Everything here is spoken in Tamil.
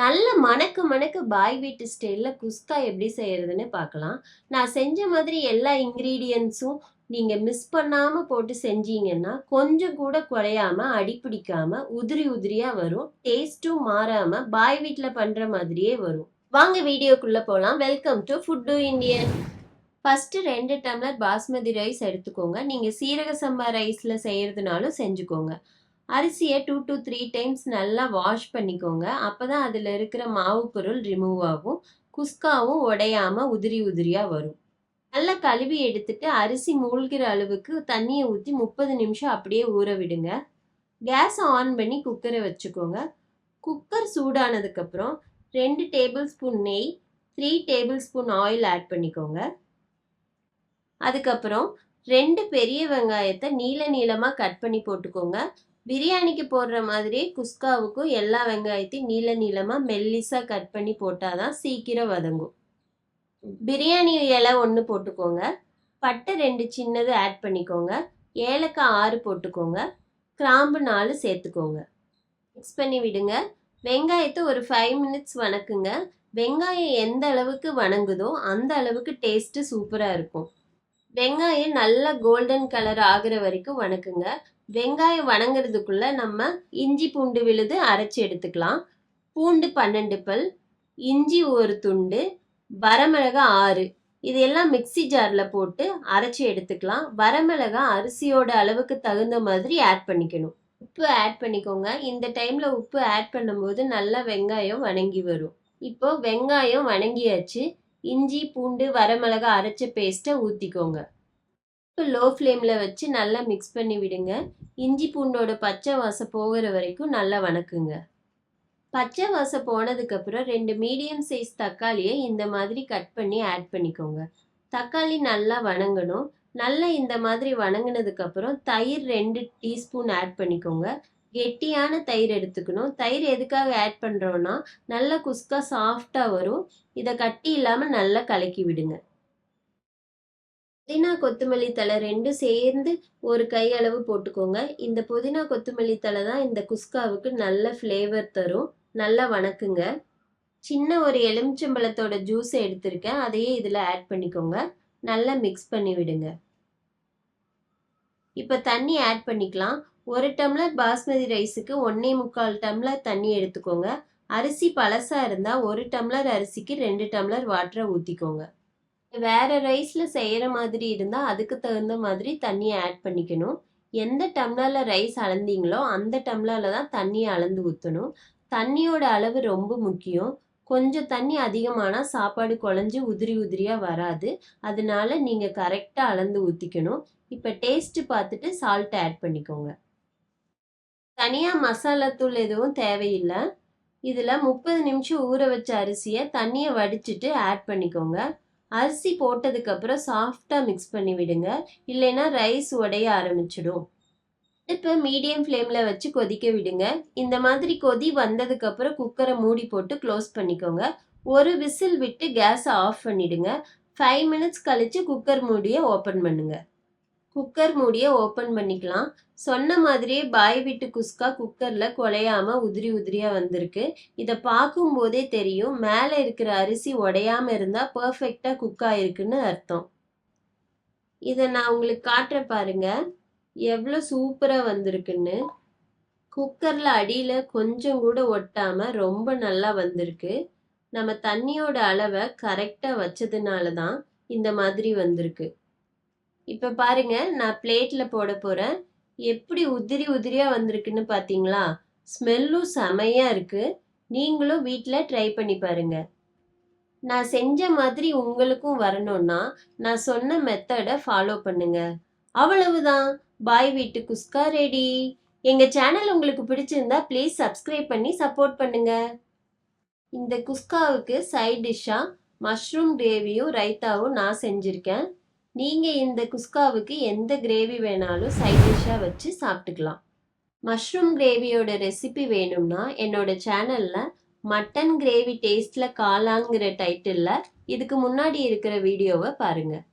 நல்ல மணக்க மணக்க பாய் வீட்டு ஸ்டைலில் குஸ்கா எப்படி செய்கிறதுன்னு பார்க்கலாம். நான் செஞ்ச மாதிரி எல்லா இன்க்ரீடியன்ஸும் நீங்கள் மிஸ் பண்ணாமல் போட்டு செஞ்சீங்கன்னா கொஞ்சம் கூட குறையாம அடிப்பிடிக்காமல் உதிரி உதிரியாக வரும். டேஸ்ட்டும் மாறாமல் பாய் வீட்டில் பண்ணுற மாதிரியே வரும். வாங்க வீடியோக்குள்ளே போகலாம் welcome to food to Indian first ரெண்டு டம்ளர் பாஸ்மதி ரைஸ் எடுத்துக்கோங்க. நீங்கள் சீரக சம்பா ரைஸில் செய்கிறதுனாலும் செஞ்சுக்கோங்க. அரிசியை டூ டு த்ரீ டைம்ஸ் நல்லா வாஷ் பண்ணிக்கோங்க. அப்போ தான் அதில் இருக்கிற மாவு பொருள் ரிமூவ் ஆகும். குஸ்காவும் உடையாமல் உதிரி உதிரியாக வரும். நல்லா கழுவி எடுத்துட்டு அரிசி மூழ்கிற அளவுக்கு தண்ணியை ஊற்றி முப்பது நிமிஷம் அப்படியே ஊற விடுங்க. கேஸ் ஆன் பண்ணி குக்கரை வச்சுக்கோங்க. குக்கர் சூடானதுக்கப்புறம் ரெண்டு டேபிள் ஸ்பூன் நெய் three tablespoon oil add பண்ணிக்கோங்க. அதுக்கப்புறம் ரெண்டு பெரிய வெங்காயத்தை நீள நீளமாக கட் பண்ணி போட்டுக்கோங்க. பிரியாணிக்கு போடுற மாதிரி குஸ்காவுக்கும் எல்லா வெங்காயத்தையும் நீள நீளமாக மெல்லிஸாக கட் பண்ணி போட்டால் தான் சீக்கிரம் வதங்கும். பிரியாணி இலை ஒன்று போட்டுக்கோங்க. பட்டை ரெண்டு சின்னது ஆட் பண்ணிக்கோங்க. ஏலக்காய் ஆறு போட்டுக்கோங்க. கிராம்பு நாலு சேர்த்துக்கோங்க. மிக்ஸ் பண்ணி விடுங்க. வெங்காயத்தை ஒரு ஃபைவ் மினிட்ஸ் வணக்குங்க. வெங்காயம் எந்த அளவுக்கு வணங்குதோ அந்த அளவுக்கு டேஸ்ட்டு சூப்பராக இருக்கும். வெங்காயம் நல்லா கோல்டன் கலர் ஆகிற வரைக்கும் வணக்குங்க. வெங்காயம் வணங்குறதுக்குள்ள நம்ம இஞ்சி பூண்டு விழுது அரைச்சி எடுத்துக்கலாம். பூண்டு பன்னெண்டு பல் இஞ்சி ஒரு துண்டு வரமிளகா ஆறு. இதெல்லாம் மிக்சி ஜாரில் போட்டு அரைச்சி எடுத்துக்கலாம். வரமிளகா அரிசியோட அளவுக்கு தகுந்த மாதிரி ஆட் பண்ணிக்கணும். உப்பு ஆட் பண்ணிக்கோங்க. இந்த டைமில் உப்பு ஆட் பண்ணும்போது நல்லா வெங்காயம் வணங்கி வரும். இப்போ வெங்காயம் வணங்கியாச்சு. இஞ்சி பூண்டு வரமிளகா அரைச்ச பேஸ்ட்டை ஊற்றிக்கோங்க லோ ஃப்ளேமில் வச்சு நல்லா மிக்ஸ் பண்ணி விடுங்க. இஞ்சி பூண்டோட பச்சை வாசம் போகிற வரைக்கும் நல்லா வணக்குங்க. பச்சை வாசம் போனதுக்கப்புறம் ரெண்டு மீடியம் சைஸ் தக்காளியை இந்த மாதிரி கட் பண்ணி ஆட் பண்ணிக்கோங்க. தக்காளி நல்லா வணங்கணும். நல்லா இந்த மாதிரி வணங்கினதுக்கப்புறம் தயிர் ரெண்டு டீஸ்பூன் ஆட் பண்ணிக்கோங்க. கெட்டியான தயிர் எடுத்துக்கணும். தயிர் எதுக்காக ஆட் பண்ணுறோன்னா நல்லா குஸ்கா சாஃப்டாக வரும். இதை கட்டி இல்லாமல் நல்லா கலக்கி விடுங்க. புதினா கொத்தமல்லி தழை ரெண்டும் சேர்ந்து ஒரு கை அளவு போட்டுக்கோங்க. இந்த புதினா கொத்தமல்லி தழை தான் இந்த குஸ்காவுக்கு நல்ல ஃப்ளேவர் தரும். நல்லா வணக்குங்க. சின்ன ஒரு எலுமிச்சம்பழத்தோட ஜூஸை எடுத்திருக்கேன். அதையே இதில் ஆட் பண்ணிக்கோங்க. நல்லா மிக்ஸ் பண்ணி விடுங்க. இப்போ தண்ணி ஆட் பண்ணிக்கலாம். ஒரு டம்ளர் பாஸ்மதி ரைஸுக்கு ஒன்னே முக்கால் டம்ளர் தண்ணி எடுத்துக்கோங்க. அரிசி பழசாக இருந்தால் ஒரு டம்ளர் அரிசிக்கு ரெண்டு டம்ளர் வாட்டரை ஊற்றிக்கோங்க வேறு ரைஸில் செய்கிற மாதிரி இருந்தால் அதுக்கு தகுந்த மாதிரி தண்ணியை ஆட் பண்ணிக்கணும். எந்த டம்ளரில் ரைஸ் அளந்தீங்களோ அந்த டம்ளரில் தான் தண்ணியை அளந்து ஊற்றணும் தண்ணியோட அளவு ரொம்ப முக்கியம். கொஞ்சம் தண்ணி அதிகமானால் சாப்பாடு குழஞ்சி உதிரி உதிரியாக வராது. அதனால நீங்கள் கரெக்டாக அளந்து ஊற்றிக்கணும் இப்போ டேஸ்ட்டு பார்த்துட்டு சால்ட் ஆட் பண்ணிக்கோங்க. தனியாக மசாலாத்தூள் எதுவும் தேவையில்லை. இதில் முப்பது நிமிஷம் ஊற வச்ச அரிசியை தண்ணியை வடிச்சிட்டு ஆட் பண்ணிக்கோங்க. அரிசி போட்டதுக்கப்புறம் சாஃப்டாக மிக்ஸ் பண்ணி விடுங்க. இல்லைன்னா ரைஸ் உடைய ஆரம்பிச்சிடும். இப்போ மீடியம் ஃப்ளேமில் வச்சு கொதிக்க விடுங்க. இந்த மாதிரி கொதி வந்ததுக்கப்புறம் குக்கரை மூடி போட்டு க்ளோஸ் பண்ணிக்கோங்க. ஒரு விசில் விட்டு கேஸை ஆஃப் பண்ணிவிடுங்க ஃபைவ் மினிட்ஸ் கழித்து குக்கர் மூடியை ஓப்பன் பண்ணுங்கள் குக்கர் மூடியை ஓப்பன் பண்ணிக்கலாம். சொன்ன மாதிரியே பாய் விட்டு குஸ்கா குக்கரில் குலையாமல் உதிரி உதிரியாக வந்திருக்கு. இதை பார்க்கும்போதே தெரியும் மேலே இருக்கிற அரிசி உடையாமல் இருந்தால் பர்ஃபெக்டாக குக் ஆயிருக்குன்னு அர்த்தம். இதை நான் உங்களுக்கு காட்டுறேன் பாருங்க. எவ்வளோ சூப்பராக வந்திருக்குன்னு. குக்கரில் அடியில் கொஞ்சம் கூட ஒட்டாமல் ரொம்ப நல்லா வந்திருக்கு. நம்ம தண்ணியோட அளவை கரெக்டாக வச்சதுனால தான் இந்த மாதிரி வந்திருக்கு. இப்போ பாருங்க நான் பிளேட்டில் போட போகிறேன் எப்படி உதிரி உதிரியாக வந்திருக்குன்னு பார்த்தீங்களா ஸ்மெல்லும் செமையாக இருக்குது நீங்களும் வீட்டில் ட்ரை பண்ணி பாருங்கள் நான் செஞ்ச மாதிரி உங்களுக்கும் வரணும்னா நான் சொன்ன மெத்தடை ஃபாலோ பண்ணுங்க. அவ்வளவுதான். பாய் வீட்டு குஸ்கா ரெடி எங்கள் சேனல் உங்களுக்கு பிடிச்சிருந்தா ப்ளீஸ் சப்ஸ்கிரைப் பண்ணி சப்போர்ட் பண்ணுங்க. இந்த குஸ்காவுக்கு சைட் டிஷ்ஷாக மஷ்ரூம் கிரேவியும் ரைத்தாவும் நான் செஞ்சுருக்கேன். நீங்கள் இந்த குஸ்காவுக்கு எந்த கிரேவி வேணாலும் சைட் டிஷ்ஷாக வச்சு சாப்பிட்டுக்கலாம். மஷ்ரூம் கிரேவியோட ரெசிபி வேணும்னா என்னோட சேனலில் மட்டன் கிரேவி டேஸ்ட்டில் காளாங்கிற டைட்டிலில் இதுக்கு முன்னாடி இருக்கிற வீடியோவை பாருங்கள்